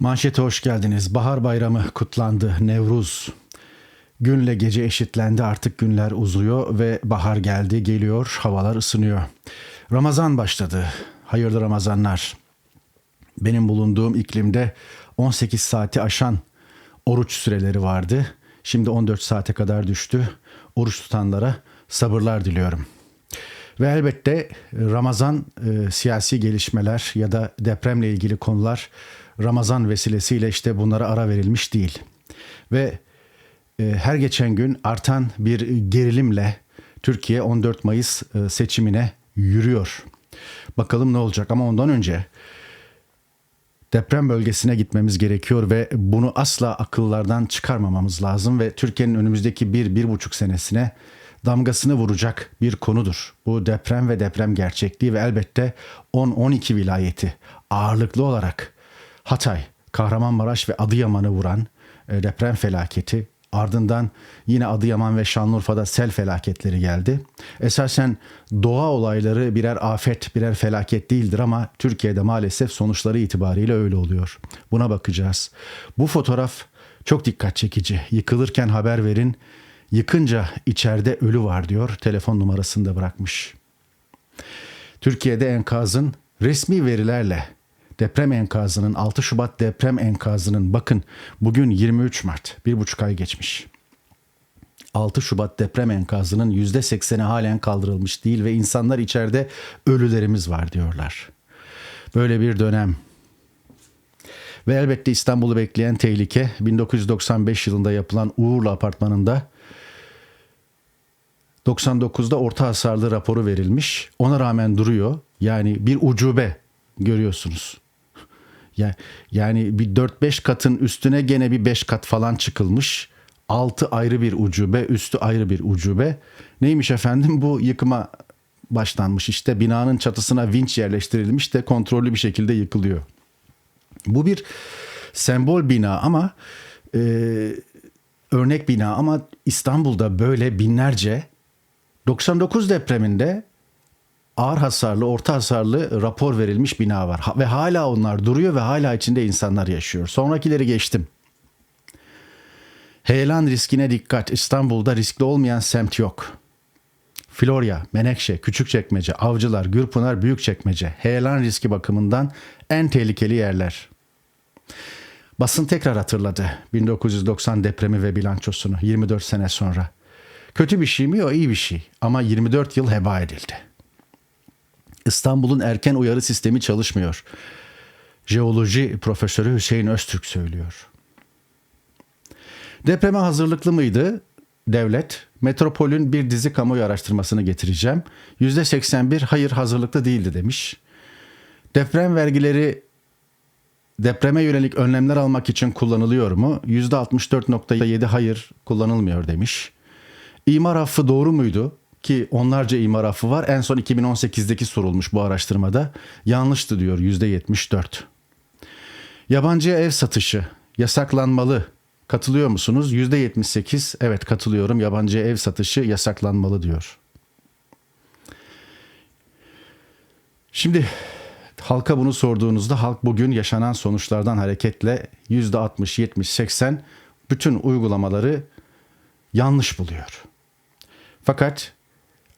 Manşete hoş geldiniz. Bahar bayramı kutlandı. Nevruz. Günle gece eşitlendi artık günler uzuyor ve bahar geldi geliyor havalar ısınıyor. Ramazan başladı. Hayırlı Ramazanlar. Benim bulunduğum iklimde 18 saati aşan oruç süreleri vardı. Şimdi 14 saate kadar düştü. Oruç tutanlara sabırlar diliyorum. Ve elbette Ramazan e, siyasi gelişmeler ya da depremle ilgili konular Ramazan vesilesiyle işte bunlara ara verilmiş değil. Ve e, her geçen gün artan bir gerilimle Türkiye 14 Mayıs e, seçimine yürüyor. Bakalım ne olacak ama ondan önce deprem bölgesine gitmemiz gerekiyor ve bunu asla akıllardan çıkarmamamız lazım ve Türkiye'nin önümüzdeki bir, bir buçuk senesine damgasını vuracak bir konudur. Bu deprem ve deprem gerçekliği ve elbette 10-12 vilayeti ağırlıklı olarak Hatay, Kahramanmaraş ve Adıyaman'ı vuran e, deprem felaketi ardından yine Adıyaman ve Şanlıurfa'da sel felaketleri geldi. Esasen doğa olayları birer afet, birer felaket değildir ama Türkiye'de maalesef sonuçları itibariyle öyle oluyor. Buna bakacağız. Bu fotoğraf çok dikkat çekici. Yıkılırken haber verin. Yıkınca içeride ölü var diyor. Telefon numarasını da bırakmış. Türkiye'de enkazın resmi verilerle deprem enkazının 6 Şubat deprem enkazının bakın bugün 23 Mart bir buçuk ay geçmiş. 6 Şubat deprem enkazının %80'i halen kaldırılmış değil ve insanlar içeride ölülerimiz var diyorlar. Böyle bir dönem. Ve elbette İstanbul'u bekleyen tehlike 1995 yılında yapılan Uğurlu Apartmanı'nda 99'da orta hasarlı raporu verilmiş. Ona rağmen duruyor. Yani bir ucube görüyorsunuz. Ya- Yani bir 4-5 katın üstüne gene bir 5 kat falan çıkılmış. Altı ayrı bir ucube, üstü ayrı bir ucube. Neymiş efendim bu yıkıma başlanmış. İşte binanın çatısına vinç yerleştirilmiş de kontrollü bir şekilde yıkılıyor. Bu bir sembol bina ama e, örnek bina ama İstanbul'da böyle binlerce 99 depreminde ağır hasarlı, orta hasarlı rapor verilmiş bina var. Ve hala onlar duruyor ve hala içinde insanlar yaşıyor. Sonrakileri geçtim. Heyelan riskine dikkat. İstanbul'da riskli olmayan semt yok. Florya, Menekşe, Küçükçekmece, Avcılar, Gürpınar, Büyükçekmece heyelan riski bakımından en tehlikeli yerler. Basın tekrar hatırladı 1990 depremi ve bilançosunu 24 sene sonra. Kötü bir şey mi? O iyi bir şey. Ama 24 yıl heba edildi. İstanbul'un erken uyarı sistemi çalışmıyor. Jeoloji profesörü Hüseyin Öztürk söylüyor. Depreme hazırlıklı mıydı devlet? Metropol'ün bir dizi kamuoyu araştırmasını getireceğim. %81 hayır hazırlıklı değildi demiş. Deprem vergileri depreme yönelik önlemler almak için kullanılıyor mu? %64.7 hayır kullanılmıyor demiş. İmar affı doğru muydu? Ki onlarca imar affı var. En son 2018'deki sorulmuş bu araştırmada. Yanlıştı diyor %74. Yabancıya ev satışı yasaklanmalı. Katılıyor musunuz? %78 evet katılıyorum. Yabancıya ev satışı yasaklanmalı diyor. Şimdi halka bunu sorduğunuzda halk bugün yaşanan sonuçlardan hareketle %60, 70, 80 bütün uygulamaları yanlış buluyor. Fakat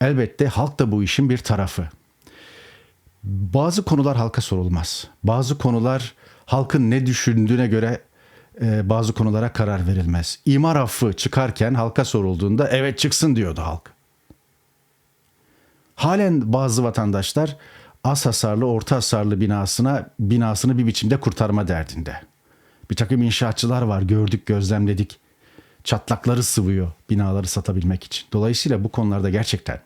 elbette halk da bu işin bir tarafı. Bazı konular halka sorulmaz. Bazı konular halkın ne düşündüğüne göre e, bazı konulara karar verilmez. İmar affı çıkarken halka sorulduğunda evet çıksın diyordu halk. Halen bazı vatandaşlar az hasarlı, orta hasarlı binasına binasını bir biçimde kurtarma derdinde. Bir takım inşaatçılar var gördük, gözlemledik. Çatlakları sıvıyor binaları satabilmek için. Dolayısıyla bu konularda gerçekten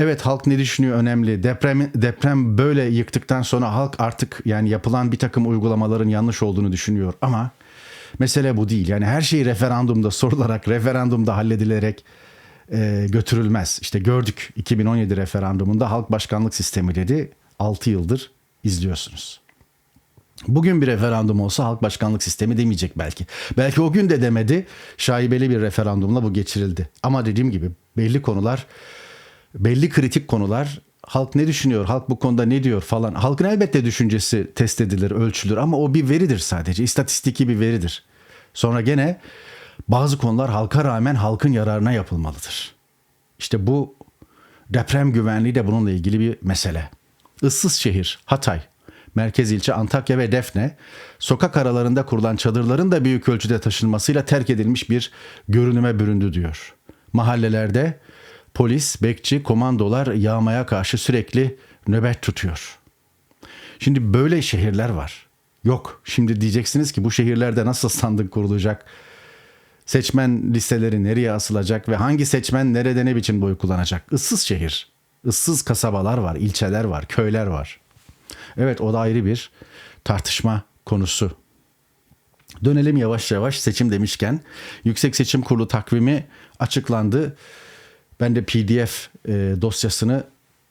Evet halk ne düşünüyor önemli. Deprem deprem böyle yıktıktan sonra halk artık yani yapılan bir takım uygulamaların yanlış olduğunu düşünüyor ama mesele bu değil. Yani her şey referandumda sorularak, referandumda halledilerek e, götürülmez. İşte gördük 2017 referandumunda halk başkanlık sistemi dedi. 6 yıldır izliyorsunuz. Bugün bir referandum olsa halk başkanlık sistemi demeyecek belki. Belki o gün de demedi. Şaibeli bir referandumla bu geçirildi. Ama dediğim gibi belli konular belli kritik konular halk ne düşünüyor, halk bu konuda ne diyor falan. Halkın elbette düşüncesi test edilir, ölçülür ama o bir veridir sadece. İstatistiki bir veridir. Sonra gene bazı konular halka rağmen halkın yararına yapılmalıdır. İşte bu deprem güvenliği de bununla ilgili bir mesele. Issız şehir, Hatay, merkez ilçe Antakya ve Defne, sokak aralarında kurulan çadırların da büyük ölçüde taşınmasıyla terk edilmiş bir görünüme büründü diyor. Mahallelerde polis, bekçi, komandolar yağmaya karşı sürekli nöbet tutuyor. Şimdi böyle şehirler var. Yok. Şimdi diyeceksiniz ki bu şehirlerde nasıl sandık kurulacak? Seçmen listeleri nereye asılacak ve hangi seçmen nerede ne biçim boy kullanacak? Issız şehir. ıssız kasabalar var, ilçeler var, köyler var. Evet o da ayrı bir tartışma konusu. Dönelim yavaş yavaş seçim demişken Yüksek Seçim Kurulu takvimi açıklandı. Ben de PDF e, dosyasını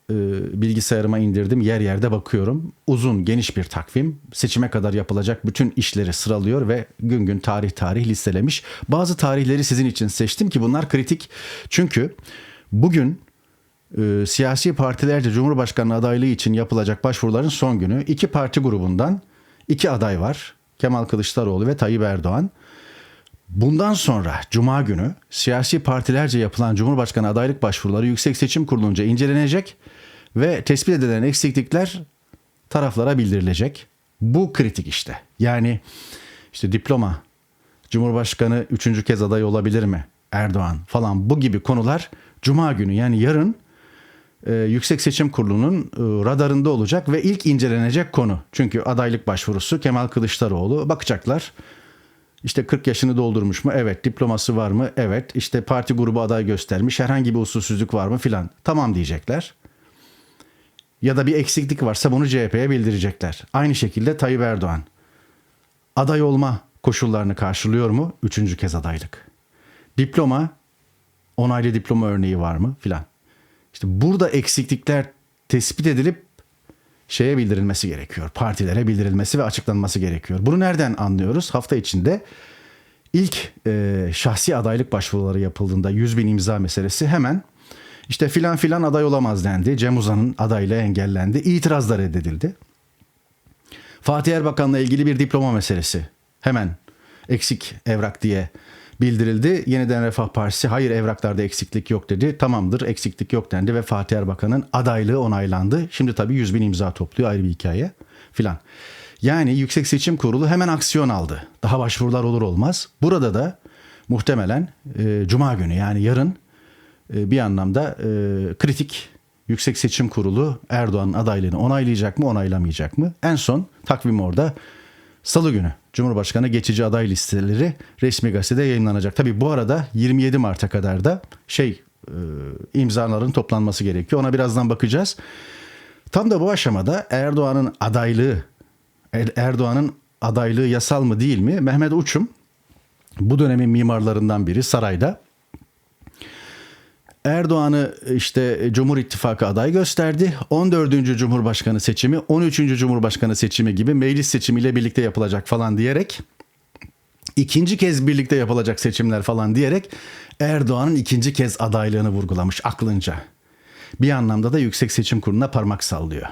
e, bilgisayarıma indirdim. Yer yerde bakıyorum. Uzun, geniş bir takvim. Seçime kadar yapılacak bütün işleri sıralıyor ve gün gün tarih tarih listelemiş. Bazı tarihleri sizin için seçtim ki bunlar kritik. Çünkü bugün e, siyasi partilerce Cumhurbaşkanı adaylığı için yapılacak başvuruların son günü. iki parti grubundan iki aday var. Kemal Kılıçdaroğlu ve Tayyip Erdoğan. Bundan sonra Cuma günü siyasi partilerce yapılan Cumhurbaşkanı adaylık başvuruları Yüksek Seçim Kurulu'nca incelenecek ve tespit edilen eksiklikler taraflara bildirilecek. Bu kritik işte. Yani işte diploma, Cumhurbaşkanı üçüncü kez aday olabilir mi? Erdoğan falan bu gibi konular Cuma günü yani yarın e, Yüksek Seçim Kurulu'nun e, radarında olacak ve ilk incelenecek konu. Çünkü adaylık başvurusu Kemal Kılıçdaroğlu bakacaklar. İşte 40 yaşını doldurmuş mu? Evet. Diploması var mı? Evet. İşte parti grubu aday göstermiş. Herhangi bir usulsüzlük var mı filan. Tamam diyecekler. Ya da bir eksiklik varsa bunu CHP'ye bildirecekler. Aynı şekilde Tayyip Erdoğan. Aday olma koşullarını karşılıyor mu? Üçüncü kez adaylık. Diploma, onaylı diploma örneği var mı filan. İşte burada eksiklikler tespit edilip şeye bildirilmesi gerekiyor. Partilere bildirilmesi ve açıklanması gerekiyor. Bunu nereden anlıyoruz? Hafta içinde ilk e, şahsi adaylık başvuruları yapıldığında 100 bin imza meselesi hemen işte filan filan aday olamaz dendi. Cem Uzan'ın adaylığı engellendi. İtiraz da reddedildi. Fatih Erbakan'la ilgili bir diploma meselesi hemen eksik evrak diye bildirildi. Yeniden Refah Partisi hayır evraklarda eksiklik yok dedi. Tamamdır eksiklik yok dendi ve Fatih Erbakan'ın adaylığı onaylandı. Şimdi tabii 100 bin imza topluyor ayrı bir hikaye filan. Yani Yüksek Seçim Kurulu hemen aksiyon aldı. Daha başvurular olur olmaz. Burada da muhtemelen e, Cuma günü yani yarın e, bir anlamda e, kritik Yüksek Seçim Kurulu Erdoğan'ın adaylığını onaylayacak mı onaylamayacak mı? En son takvim orada Salı günü Cumhurbaşkanı geçici aday listeleri resmi gazetede yayınlanacak. Tabi bu arada 27 Mart'a kadar da şey e, imzaların toplanması gerekiyor. Ona birazdan bakacağız. Tam da bu aşamada Erdoğan'ın adaylığı er-, Erdoğan'ın adaylığı yasal mı değil mi? Mehmet Uçum bu dönemin mimarlarından biri sarayda Erdoğan'ı işte Cumhur İttifakı aday gösterdi. 14. Cumhurbaşkanı seçimi, 13. Cumhurbaşkanı seçimi gibi meclis seçimiyle birlikte yapılacak falan diyerek ikinci kez birlikte yapılacak seçimler falan diyerek Erdoğan'ın ikinci kez adaylığını vurgulamış aklınca. Bir anlamda da Yüksek Seçim Kurulu'na parmak sallıyor.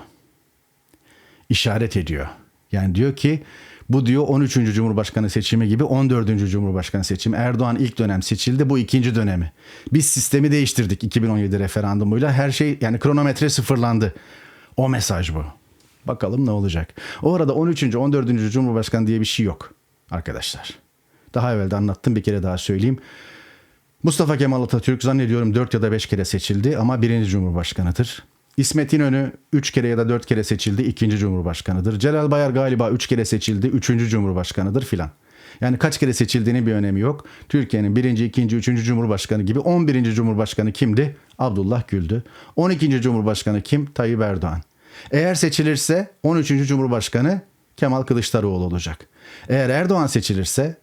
İşaret ediyor. Yani diyor ki bu diyor 13. Cumhurbaşkanı seçimi gibi 14. Cumhurbaşkanı seçimi. Erdoğan ilk dönem seçildi bu ikinci dönemi. Biz sistemi değiştirdik 2017 referandumuyla. Her şey yani kronometre sıfırlandı. O mesaj bu. Bakalım ne olacak. O arada 13. 14. Cumhurbaşkanı diye bir şey yok arkadaşlar. Daha evvel de anlattım bir kere daha söyleyeyim. Mustafa Kemal Atatürk zannediyorum 4 ya da 5 kere seçildi ama birinci cumhurbaşkanıdır. İsmet İnönü 3 kere ya da 4 kere seçildi. ikinci Cumhurbaşkanıdır. Celal Bayar galiba 3 kere seçildi. Üçüncü Cumhurbaşkanıdır filan. Yani kaç kere seçildiğinin bir önemi yok. Türkiye'nin birinci, ikinci, üçüncü Cumhurbaşkanı gibi 11. Cumhurbaşkanı kimdi? Abdullah Gül'dü. 12. Cumhurbaşkanı kim? Tayyip Erdoğan. Eğer seçilirse 13. Cumhurbaşkanı Kemal Kılıçdaroğlu olacak. Eğer Erdoğan seçilirse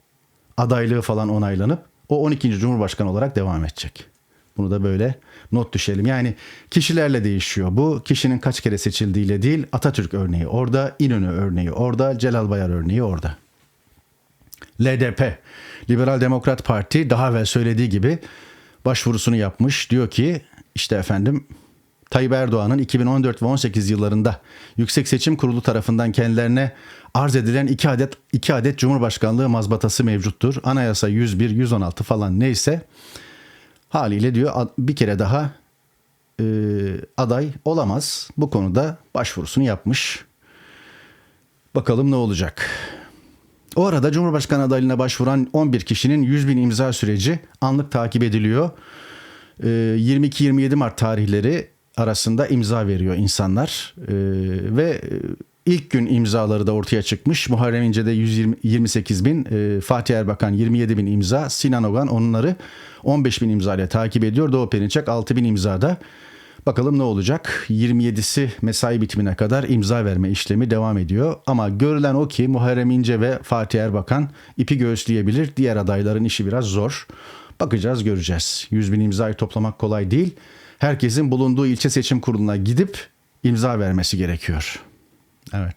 adaylığı falan onaylanıp o 12. Cumhurbaşkanı olarak devam edecek. Bunu da böyle not düşelim. Yani kişilerle değişiyor. Bu kişinin kaç kere seçildiğiyle değil Atatürk örneği orada, İnönü örneği orada, Celal Bayar örneği orada. LDP, Liberal Demokrat Parti daha evvel söylediği gibi başvurusunu yapmış. Diyor ki işte efendim Tayyip Erdoğan'ın 2014 ve 18 yıllarında Yüksek Seçim Kurulu tarafından kendilerine arz edilen iki adet iki adet Cumhurbaşkanlığı mazbatası mevcuttur. Anayasa 101, 116 falan neyse haliyle diyor bir kere daha e, aday olamaz. Bu konuda başvurusunu yapmış. Bakalım ne olacak. O arada Cumhurbaşkanı adaylığına başvuran 11 kişinin 100 bin imza süreci anlık takip ediliyor. 22-27 Mart tarihleri arasında imza veriyor insanlar Ee, ve ilk gün imzaları da ortaya çıkmış. Muharrem İnce'de 128 bin, e, Fatih Erbakan 27 bin imza, Sinan Ogan onları 15 bin imza ile takip ediyor. Doğu Perinçek 6 bin imzada. Bakalım ne olacak? 27'si mesai bitimine kadar imza verme işlemi devam ediyor. Ama görülen o ki Muharrem İnce ve Fatih Erbakan ipi göğüsleyebilir. Diğer adayların işi biraz zor. Bakacağız göreceğiz. 100 bin imzayı toplamak kolay değil. Herkesin bulunduğu ilçe seçim kuruluna gidip imza vermesi gerekiyor. Evet.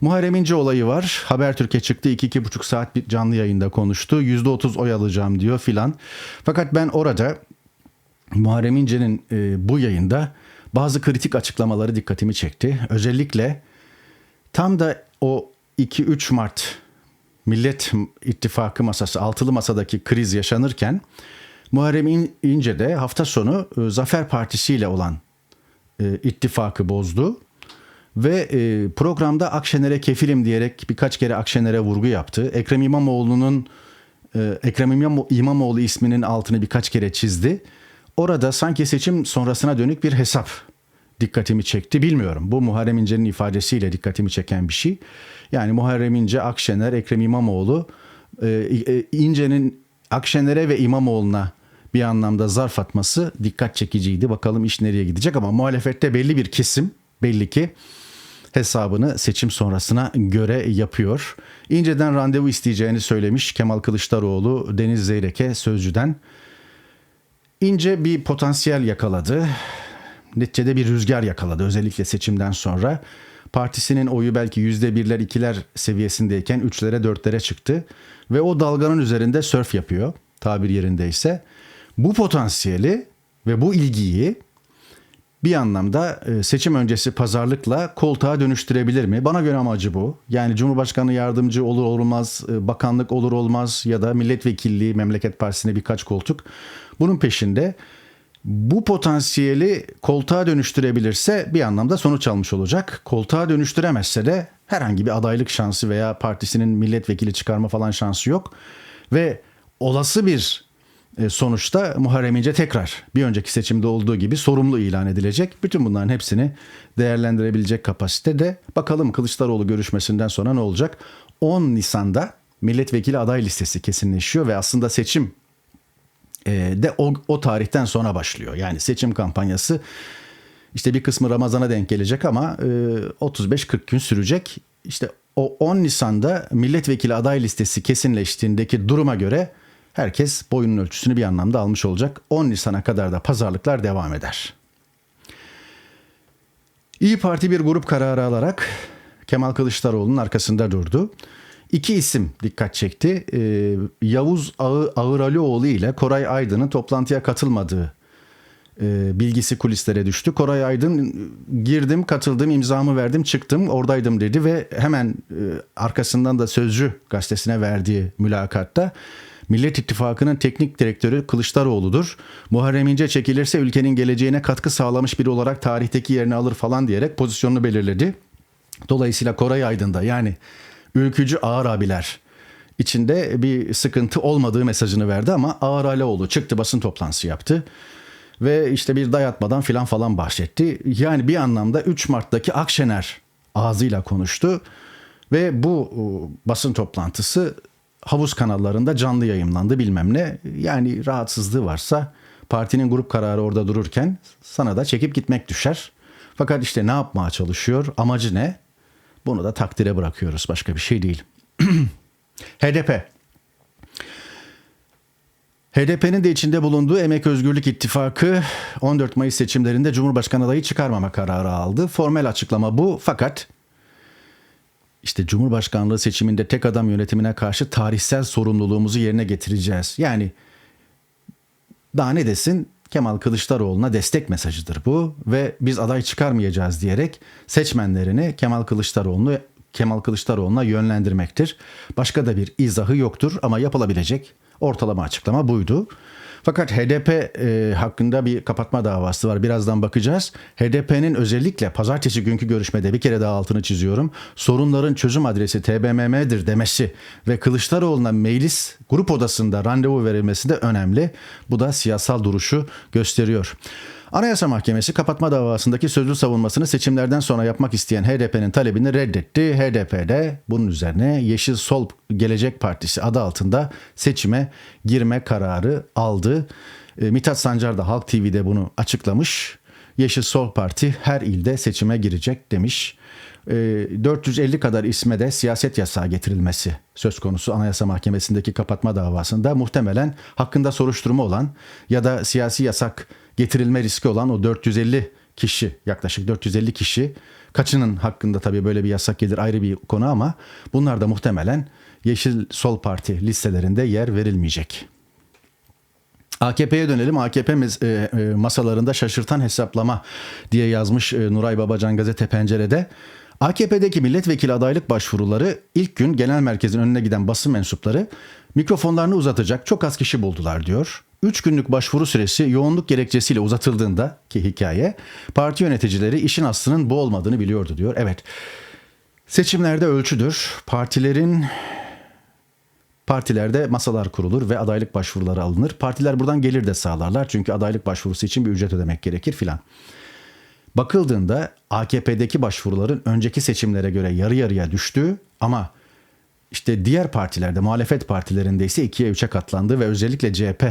Muharrem İnce olayı var. Habertürk'e çıktı. 2-2,5 saat bir canlı yayında konuştu. %30 oy alacağım diyor filan. Fakat ben orada Muharrem İnce'nin e, bu yayında bazı kritik açıklamaları dikkatimi çekti. Özellikle tam da o 2-3 Mart Millet İttifakı masası, altılı masadaki kriz yaşanırken Muharrem İnce de hafta sonu e, Zafer Partisi ile olan e, ittifakı bozdu. Ve e, programda Akşener'e kefilim diyerek birkaç kere Akşener'e vurgu yaptı. Ekrem İmamoğlu'nun Ekrem İmamoğlu isminin altını birkaç kere çizdi. Orada sanki seçim sonrasına dönük bir hesap dikkatimi çekti. Bilmiyorum. Bu Muharrem İnce'nin ifadesiyle dikkatimi çeken bir şey. Yani Muharrem İnce, Akşener, Ekrem İmamoğlu İnce'nin Akşener'e ve İmamoğlu'na bir anlamda zarf atması dikkat çekiciydi. Bakalım iş nereye gidecek ama muhalefette belli bir kesim belli ki hesabını seçim sonrasına göre yapıyor. İnceden randevu isteyeceğini söylemiş Kemal Kılıçdaroğlu Deniz Zeyrek'e sözcüden. İnce bir potansiyel yakaladı. Neticede bir rüzgar yakaladı özellikle seçimden sonra. Partisinin oyu belki yüzde birler ikiler seviyesindeyken üçlere dörtlere çıktı. Ve o dalganın üzerinde sörf yapıyor tabir yerindeyse. Bu potansiyeli ve bu ilgiyi bir anlamda e, seçim öncesi pazarlıkla koltuğa dönüştürebilir mi? Bana göre amacı bu. Yani Cumhurbaşkanı yardımcı olur olmaz, e, bakanlık olur olmaz ya da milletvekilliği Memleket Partisi'ne birkaç koltuk. Bunun peşinde bu potansiyeli koltuğa dönüştürebilirse bir anlamda sonuç almış olacak. Koltuğa dönüştüremezse de herhangi bir adaylık şansı veya partisinin milletvekili çıkarma falan şansı yok. Ve olası bir sonuçta Muharrem İnce tekrar bir önceki seçimde olduğu gibi sorumlu ilan edilecek. Bütün bunların hepsini değerlendirebilecek kapasitede. Bakalım Kılıçdaroğlu görüşmesinden sonra ne olacak? 10 Nisan'da milletvekili aday listesi kesinleşiyor ve aslında seçim e, de o, o tarihten sonra başlıyor. Yani seçim kampanyası işte bir kısmı Ramazan'a denk gelecek ama 35-40 gün sürecek. İşte o 10 Nisan'da milletvekili aday listesi kesinleştiğindeki duruma göre herkes boyunun ölçüsünü bir anlamda almış olacak. 10 Nisan'a kadar da pazarlıklar devam eder. İyi Parti bir grup kararı alarak Kemal Kılıçdaroğlu'nun arkasında durdu. İki isim dikkat çekti. Ee, Yavuz Ağı, Ağıralioğlu ile Koray Aydın'ın toplantıya katılmadığı e, bilgisi kulislere düştü. Koray Aydın girdim, katıldım, imzamı verdim, çıktım, oradaydım dedi ve hemen e, arkasından da Sözcü gazetesine verdiği mülakatta Millet İttifakı'nın teknik direktörü Kılıçdaroğlu'dur. Muharrem İnce çekilirse ülkenin geleceğine katkı sağlamış biri olarak tarihteki yerini alır falan diyerek pozisyonunu belirledi. Dolayısıyla Koray Aydın'da yani ülkücü ağır abiler içinde bir sıkıntı olmadığı mesajını verdi ama Ağır Aleoğlu çıktı basın toplantısı yaptı ve işte bir dayatmadan filan falan bahsetti. Yani bir anlamda 3 Mart'taki Akşener ağzıyla konuştu ve bu basın toplantısı havuz kanallarında canlı yayınlandı bilmem ne. Yani rahatsızlığı varsa partinin grup kararı orada dururken sana da çekip gitmek düşer. Fakat işte ne yapmaya çalışıyor, amacı ne? Bunu da takdire bırakıyoruz. Başka bir şey değil. HDP. HDP'nin de içinde bulunduğu Emek Özgürlük İttifakı 14 Mayıs seçimlerinde Cumhurbaşkanı adayı çıkarmama kararı aldı. Formel açıklama bu fakat işte Cumhurbaşkanlığı seçiminde tek adam yönetimine karşı tarihsel sorumluluğumuzu yerine getireceğiz. Yani daha ne desin Kemal Kılıçdaroğlu'na destek mesajıdır bu ve biz aday çıkarmayacağız diyerek seçmenlerini Kemal Kılıçdaroğlu'nu Kemal Kılıçdaroğlu'na yönlendirmektir. Başka da bir izahı yoktur ama yapılabilecek ortalama açıklama buydu. Fakat HDP e, hakkında bir kapatma davası var. Birazdan bakacağız. HDP'nin özellikle pazartesi günkü görüşmede bir kere daha altını çiziyorum. Sorunların çözüm adresi TBMM'dir demesi ve Kılıçdaroğlu'na meclis grup odasında randevu verilmesi de önemli. Bu da siyasal duruşu gösteriyor. Anayasa Mahkemesi kapatma davasındaki sözlü savunmasını seçimlerden sonra yapmak isteyen HDP'nin talebini reddetti. HDP de bunun üzerine Yeşil Sol Gelecek Partisi adı altında seçime girme kararı aldı. E, Mithat Sancar da Halk TV'de bunu açıklamış. Yeşil Sol Parti her ilde seçime girecek demiş. E, 450 kadar isme de siyaset yasağı getirilmesi söz konusu Anayasa Mahkemesi'ndeki kapatma davasında muhtemelen hakkında soruşturma olan ya da siyasi yasak getirilme riski olan o 450 kişi yaklaşık 450 kişi kaçının hakkında tabii böyle bir yasak gelir ayrı bir konu ama bunlar da muhtemelen Yeşil Sol Parti listelerinde yer verilmeyecek. AKP'ye dönelim. AKP e, e, masalarında şaşırtan hesaplama diye yazmış e, Nuray Babacan gazete pencerede. AKP'deki milletvekili adaylık başvuruları ilk gün genel merkezin önüne giden basın mensupları mikrofonlarını uzatacak çok az kişi buldular diyor. 3 günlük başvuru süresi yoğunluk gerekçesiyle uzatıldığında ki hikaye parti yöneticileri işin aslının bu olmadığını biliyordu diyor. Evet seçimlerde ölçüdür. Partilerin Partilerde masalar kurulur ve adaylık başvuruları alınır. Partiler buradan gelir de sağlarlar çünkü adaylık başvurusu için bir ücret ödemek gerekir filan. Bakıldığında AKP'deki başvuruların önceki seçimlere göre yarı yarıya düştüğü ama işte diğer partilerde muhalefet partilerinde ise ikiye üçe katlandı ve özellikle CHP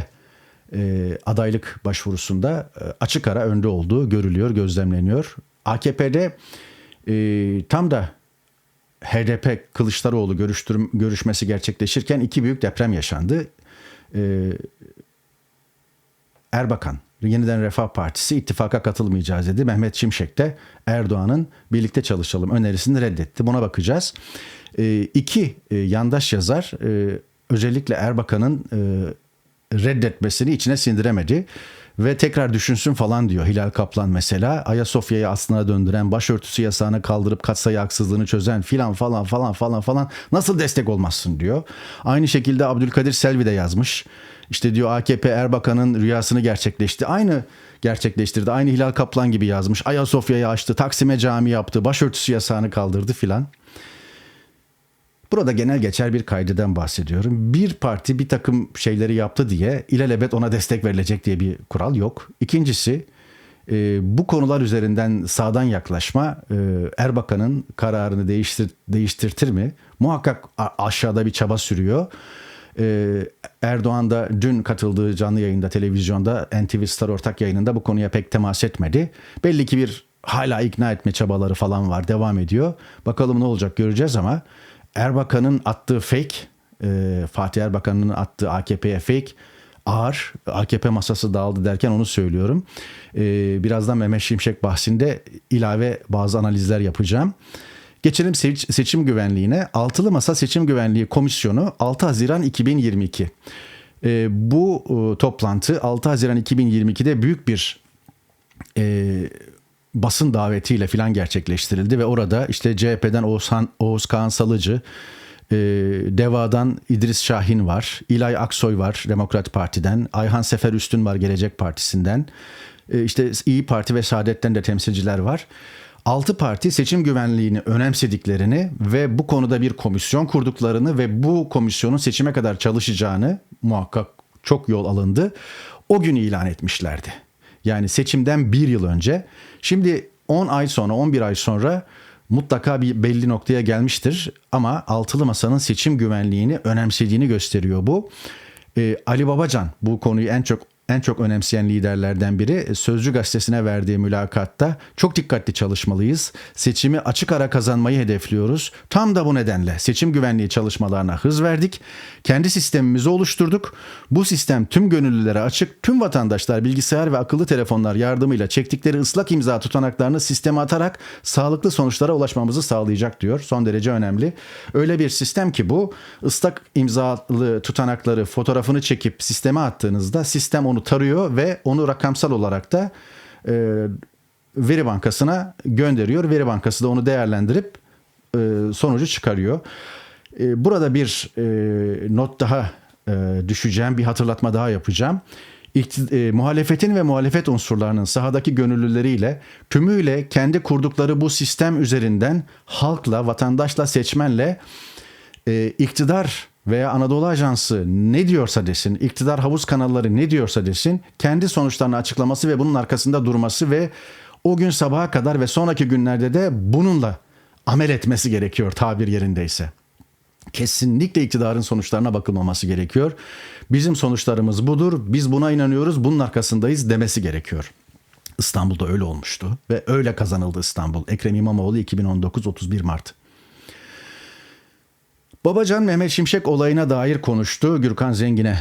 e, adaylık başvurusunda e, açık ara önde olduğu görülüyor, gözlemleniyor. AKP'de e, tam da HDP Kılıçdaroğlu görüştürüm, görüşmesi gerçekleşirken iki büyük deprem yaşandı. Ee, Erbakan, Yeniden Refah Partisi ittifaka katılmayacağız dedi. Mehmet Şimşek de Erdoğan'ın birlikte çalışalım önerisini reddetti. Buna bakacağız. Ee, iki e, yandaş yazar e, özellikle Erbakan'ın e, reddetmesini içine sindiremedi ve tekrar düşünsün falan diyor Hilal Kaplan mesela. Ayasofya'yı aslına döndüren, başörtüsü yasağını kaldırıp katsayı haksızlığını çözen filan falan falan falan falan nasıl destek olmazsın diyor. Aynı şekilde Abdülkadir Selvi de yazmış. İşte diyor AKP Erbakan'ın rüyasını gerçekleşti. Aynı gerçekleştirdi. Aynı Hilal Kaplan gibi yazmış. Ayasofya'yı açtı, Taksim'e cami yaptı, başörtüsü yasağını kaldırdı filan. Burada genel geçer bir kaydeden bahsediyorum. Bir parti bir takım şeyleri yaptı diye ilelebet ona destek verilecek diye bir kural yok. İkincisi e, bu konular üzerinden sağdan yaklaşma e, Erbakan'ın kararını değiştir, değiştirtir mi? Muhakkak aşağıda bir çaba sürüyor. E, Erdoğan da dün katıldığı canlı yayında televizyonda NTV Star ortak yayınında bu konuya pek temas etmedi. Belli ki bir hala ikna etme çabaları falan var devam ediyor. Bakalım ne olacak göreceğiz ama Erbakan'ın attığı fake, e, Fatih Erbakan'ın attığı AKP'ye fake ağır. AKP masası dağıldı derken onu söylüyorum. E, birazdan Mehmet Şimşek bahsinde ilave bazı analizler yapacağım. Geçelim seç, seçim güvenliğine. Altılı Masa Seçim Güvenliği Komisyonu 6 Haziran 2022. E, bu e, toplantı 6 Haziran 2022'de büyük bir e, basın davetiyle filan gerçekleştirildi ve orada işte CHP'den Oğuzhan, Oğuz Kağan Salıcı, e, Deva'dan İdris Şahin var, İlay Aksoy var Demokrat Parti'den, Ayhan Sefer Üstün var Gelecek Partisi'nden, e, işte İyi Parti ve Saadet'ten de temsilciler var. Altı parti seçim güvenliğini önemsediklerini ve bu konuda bir komisyon kurduklarını ve bu komisyonun seçime kadar çalışacağını muhakkak çok yol alındı. O gün ilan etmişlerdi. Yani seçimden bir yıl önce. Şimdi 10 ay sonra 11 ay sonra mutlaka bir belli noktaya gelmiştir. Ama altılı masanın seçim güvenliğini önemsediğini gösteriyor bu. Ee, Ali Babacan bu konuyu en çok en çok önemseyen liderlerden biri Sözcü gazetesine verdiği mülakatta çok dikkatli çalışmalıyız. Seçimi açık ara kazanmayı hedefliyoruz. Tam da bu nedenle seçim güvenliği çalışmalarına hız verdik. Kendi sistemimizi oluşturduk. Bu sistem tüm gönüllülere açık. Tüm vatandaşlar bilgisayar ve akıllı telefonlar yardımıyla çektikleri ıslak imza tutanaklarını sisteme atarak sağlıklı sonuçlara ulaşmamızı sağlayacak diyor. Son derece önemli. Öyle bir sistem ki bu ıslak imzalı tutanakları fotoğrafını çekip sisteme attığınızda sistem onu onu tarıyor ve onu rakamsal olarak da e, veri bankasına gönderiyor. Veri bankası da onu değerlendirip e, sonucu çıkarıyor. E, burada bir e, not daha e, düşeceğim, bir hatırlatma daha yapacağım. İkti- e, muhalefetin ve muhalefet unsurlarının sahadaki gönüllüleriyle tümüyle kendi kurdukları bu sistem üzerinden halkla, vatandaşla, seçmenle e, iktidar veya Anadolu Ajansı ne diyorsa desin, iktidar havuz kanalları ne diyorsa desin, kendi sonuçlarını açıklaması ve bunun arkasında durması ve o gün sabaha kadar ve sonraki günlerde de bununla amel etmesi gerekiyor tabir yerindeyse. Kesinlikle iktidarın sonuçlarına bakılmaması gerekiyor. Bizim sonuçlarımız budur, biz buna inanıyoruz, bunun arkasındayız demesi gerekiyor. İstanbul'da öyle olmuştu ve öyle kazanıldı İstanbul. Ekrem İmamoğlu 2019 31 Mart. Babacan Mehmet Şimşek olayına dair konuştu. Gürkan Zengin'e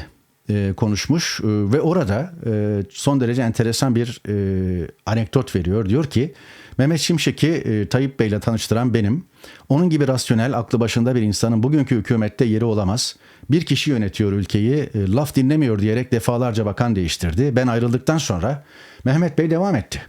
e, konuşmuş e, ve orada e, son derece enteresan bir e, anekdot veriyor. Diyor ki Mehmet Şimşek'i e, Tayyip Bey'le tanıştıran benim. Onun gibi rasyonel, aklı başında bir insanın bugünkü hükümette yeri olamaz. Bir kişi yönetiyor ülkeyi, e, laf dinlemiyor diyerek defalarca bakan değiştirdi. Ben ayrıldıktan sonra Mehmet Bey devam etti.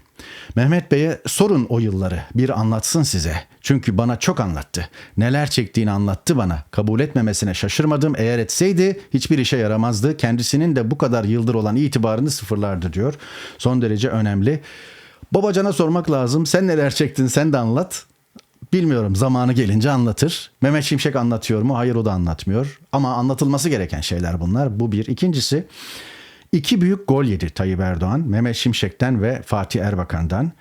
Mehmet Bey'e sorun o yılları bir anlatsın size. Çünkü bana çok anlattı. Neler çektiğini anlattı bana. Kabul etmemesine şaşırmadım. Eğer etseydi hiçbir işe yaramazdı. Kendisinin de bu kadar yıldır olan itibarını sıfırlardı diyor. Son derece önemli. Babacan'a sormak lazım. Sen neler çektin sen de anlat. Bilmiyorum zamanı gelince anlatır. Mehmet Şimşek anlatıyor mu? Hayır o da anlatmıyor. Ama anlatılması gereken şeyler bunlar. Bu bir. İkincisi iki büyük gol yedi Tayyip Erdoğan. Mehmet Şimşek'ten ve Fatih Erbakan'dan.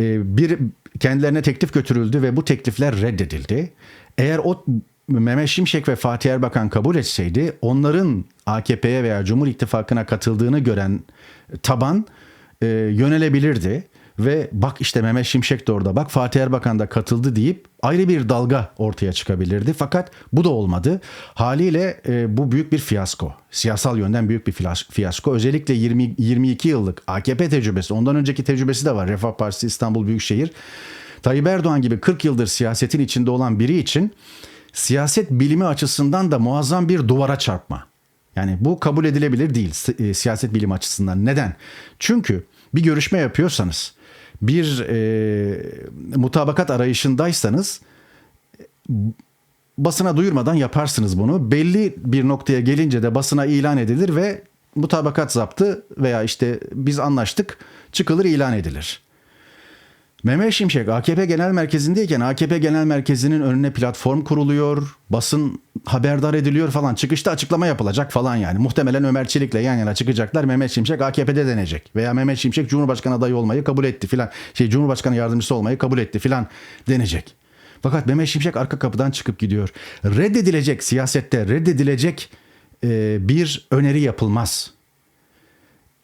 Ee, bir kendilerine teklif götürüldü ve bu teklifler reddedildi. Eğer o Mehmet Şimşek ve Fatih Erbakan kabul etseydi onların AKP'ye veya Cumhur İttifakı'na katıldığını gören taban e, yönelebilirdi ve bak işte Mehmet Şimşek de orada bak Fatih Erbakan da katıldı deyip ayrı bir dalga ortaya çıkabilirdi. Fakat bu da olmadı. Haliyle e, bu büyük bir fiyasko. Siyasal yönden büyük bir fiyasko. Özellikle 20 22 yıllık AKP tecrübesi, ondan önceki tecrübesi de var. Refah Partisi İstanbul Büyükşehir. Tayyip Erdoğan gibi 40 yıldır siyasetin içinde olan biri için siyaset bilimi açısından da muazzam bir duvara çarpma. Yani bu kabul edilebilir değil e, siyaset bilimi açısından. Neden? Çünkü bir görüşme yapıyorsanız, bir e, mutabakat arayışındaysanız basına duyurmadan yaparsınız bunu. Belli bir noktaya gelince de basına ilan edilir ve mutabakat zaptı veya işte biz anlaştık çıkılır ilan edilir. Mehmet Şimşek AKP Genel Merkezi'ndeyken AKP Genel Merkezi'nin önüne platform kuruluyor, basın haberdar ediliyor falan. Çıkışta açıklama yapılacak falan yani. Muhtemelen Ömer Çelik'le yan yana çıkacaklar. Mehmet Şimşek AKP'de denecek. Veya Mehmet Şimşek Cumhurbaşkanı adayı olmayı kabul etti filan. Şey Cumhurbaşkanı yardımcısı olmayı kabul etti filan denecek. Fakat Mehmet Şimşek arka kapıdan çıkıp gidiyor. Reddedilecek siyasette reddedilecek e, bir öneri yapılmaz.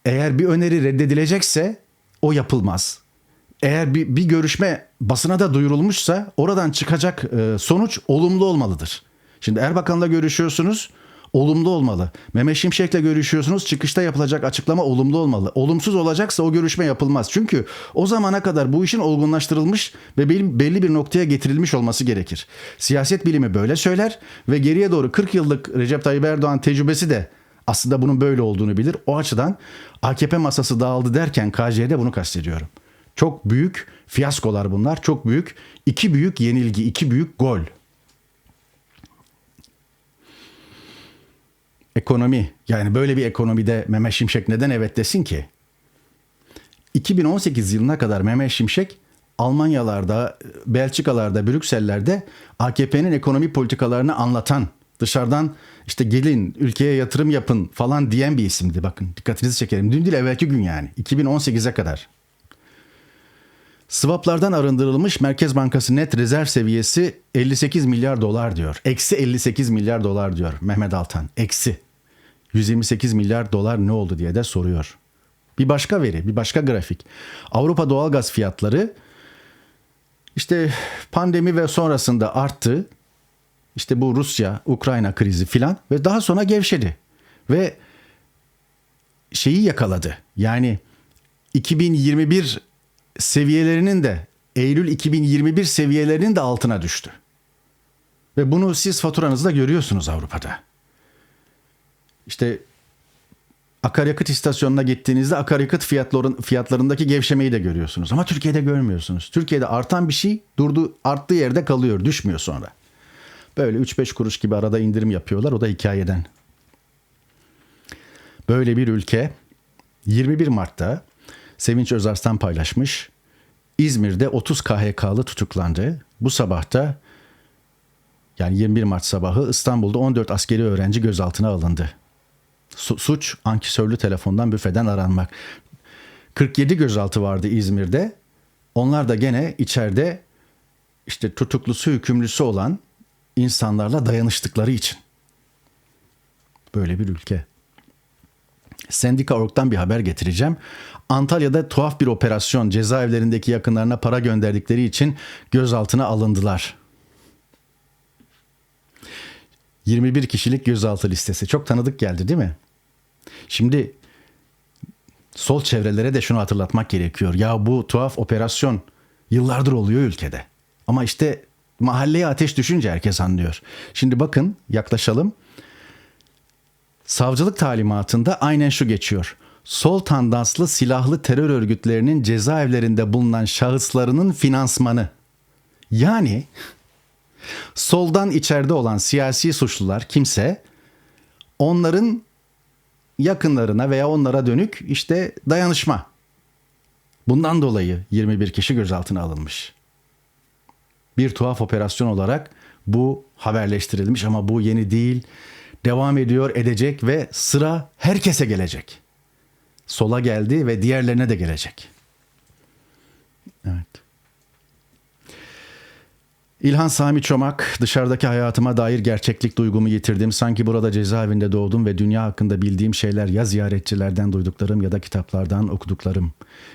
Eğer bir öneri reddedilecekse o yapılmaz. Eğer bir, bir görüşme basına da duyurulmuşsa oradan çıkacak e, sonuç olumlu olmalıdır. Şimdi Erbakan'la görüşüyorsunuz olumlu olmalı. Mehmet Şimşek'le görüşüyorsunuz çıkışta yapılacak açıklama olumlu olmalı. Olumsuz olacaksa o görüşme yapılmaz. Çünkü o zamana kadar bu işin olgunlaştırılmış ve belli, bir noktaya getirilmiş olması gerekir. Siyaset bilimi böyle söyler ve geriye doğru 40 yıllık Recep Tayyip Erdoğan tecrübesi de aslında bunun böyle olduğunu bilir. O açıdan AKP masası dağıldı derken KC'de bunu kastediyorum. Çok büyük fiyaskolar bunlar. Çok büyük, iki büyük yenilgi, iki büyük gol. Ekonomi. Yani böyle bir ekonomide Mehmet Şimşek neden evet desin ki? 2018 yılına kadar Mehmet Şimşek Almanyalarda, Belçikalarda, Brükseller'de AKP'nin ekonomi politikalarını anlatan, dışarıdan işte gelin ülkeye yatırım yapın falan diyen bir isimdi. Bakın dikkatinizi çekerim. Dün değil evvelki gün yani. 2018'e kadar. Swaplardan arındırılmış Merkez Bankası net rezerv seviyesi 58 milyar dolar diyor. Eksi 58 milyar dolar diyor Mehmet Altan. Eksi. 128 milyar dolar ne oldu diye de soruyor. Bir başka veri, bir başka grafik. Avrupa doğalgaz fiyatları işte pandemi ve sonrasında arttı. İşte bu Rusya, Ukrayna krizi filan ve daha sonra gevşedi. Ve şeyi yakaladı. Yani 2021 seviyelerinin de Eylül 2021 seviyelerinin de altına düştü. Ve bunu siz faturanızda görüyorsunuz Avrupa'da. İşte akaryakıt istasyonuna gittiğinizde akaryakıt fiyatların, fiyatlarındaki gevşemeyi de görüyorsunuz. Ama Türkiye'de görmüyorsunuz. Türkiye'de artan bir şey durdu, arttığı yerde kalıyor, düşmüyor sonra. Böyle 3-5 kuruş gibi arada indirim yapıyorlar. O da hikayeden. Böyle bir ülke 21 Mart'ta Sevinç Özarslan paylaşmış. İzmir'de 30 KHK'lı tutuklandı. Bu sabahta yani 21 Mart sabahı İstanbul'da 14 askeri öğrenci gözaltına alındı. Su- suç ankesörlü telefondan büfeden aranmak. 47 gözaltı vardı İzmir'de. Onlar da gene içeride işte tutuklusu hükümlüsü olan insanlarla dayanıştıkları için. Böyle bir ülke. Sendika.org'dan bir haber getireceğim. Antalya'da tuhaf bir operasyon cezaevlerindeki yakınlarına para gönderdikleri için gözaltına alındılar. 21 kişilik gözaltı listesi. Çok tanıdık geldi değil mi? Şimdi sol çevrelere de şunu hatırlatmak gerekiyor. Ya bu tuhaf operasyon yıllardır oluyor ülkede. Ama işte mahalleye ateş düşünce herkes anlıyor. Şimdi bakın yaklaşalım. Savcılık talimatında aynen şu geçiyor. Sol tandanslı silahlı terör örgütlerinin cezaevlerinde bulunan şahıslarının finansmanı. Yani soldan içeride olan siyasi suçlular kimse onların yakınlarına veya onlara dönük işte dayanışma. Bundan dolayı 21 kişi gözaltına alınmış. Bir tuhaf operasyon olarak bu haberleştirilmiş ama bu yeni değil. Devam ediyor, edecek ve sıra herkese gelecek. Sola geldi ve diğerlerine de gelecek. Evet. İlhan Sami Çomak, dışarıdaki hayatıma dair gerçeklik duygumu yitirdim. Sanki burada cezaevinde doğdum ve dünya hakkında bildiğim şeyler ya ziyaretçilerden duyduklarım ya da kitaplardan okuduklarım.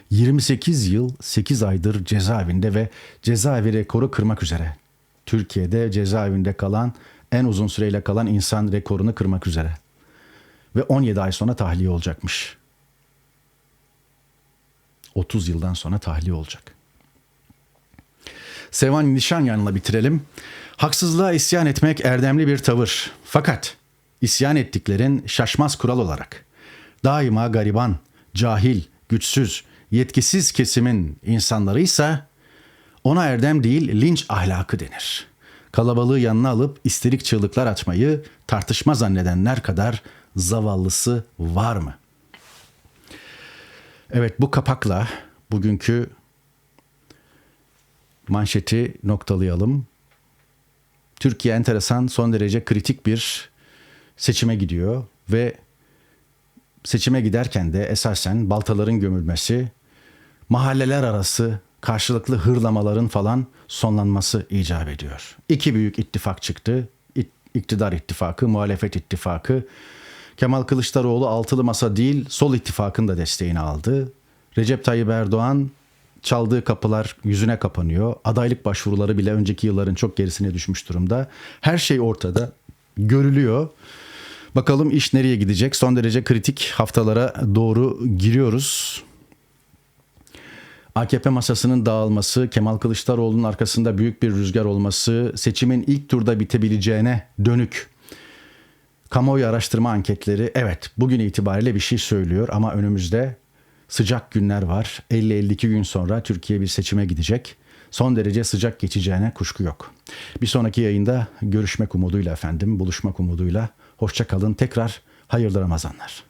28 yıl 8 aydır cezaevinde ve cezaevi rekoru kırmak üzere. Türkiye'de cezaevinde kalan en uzun süreyle kalan insan rekorunu kırmak üzere. Ve 17 ay sonra tahliye olacakmış. 30 yıldan sonra tahliye olacak. Sevan Nişanyan'la bitirelim. Haksızlığa isyan etmek erdemli bir tavır. Fakat isyan ettiklerin şaşmaz kural olarak daima gariban, cahil, güçsüz, yetkisiz kesimin insanlarıysa ona erdem değil linç ahlakı denir. Kalabalığı yanına alıp isterik çığlıklar atmayı tartışma zannedenler kadar zavallısı var mı? Evet bu kapakla bugünkü manşeti noktalayalım. Türkiye enteresan son derece kritik bir seçime gidiyor ve seçime giderken de esasen baltaların gömülmesi, mahalleler arası karşılıklı hırlamaların falan sonlanması icap ediyor. İki büyük ittifak çıktı. İktidar ittifakı, muhalefet ittifakı. Kemal Kılıçdaroğlu altılı masa değil sol ittifakın da desteğini aldı. Recep Tayyip Erdoğan çaldığı kapılar yüzüne kapanıyor. Adaylık başvuruları bile önceki yılların çok gerisine düşmüş durumda. Her şey ortada, görülüyor. Bakalım iş nereye gidecek? Son derece kritik haftalara doğru giriyoruz. AKP masasının dağılması, Kemal Kılıçdaroğlu'nun arkasında büyük bir rüzgar olması, seçimin ilk turda bitebileceğine dönük kamuoyu araştırma anketleri evet bugün itibariyle bir şey söylüyor ama önümüzde sıcak günler var. 50-52 gün sonra Türkiye bir seçime gidecek. Son derece sıcak geçeceğine kuşku yok. Bir sonraki yayında görüşmek umuduyla efendim, buluşmak umuduyla. Hoşça kalın. Tekrar hayırlı Ramazanlar.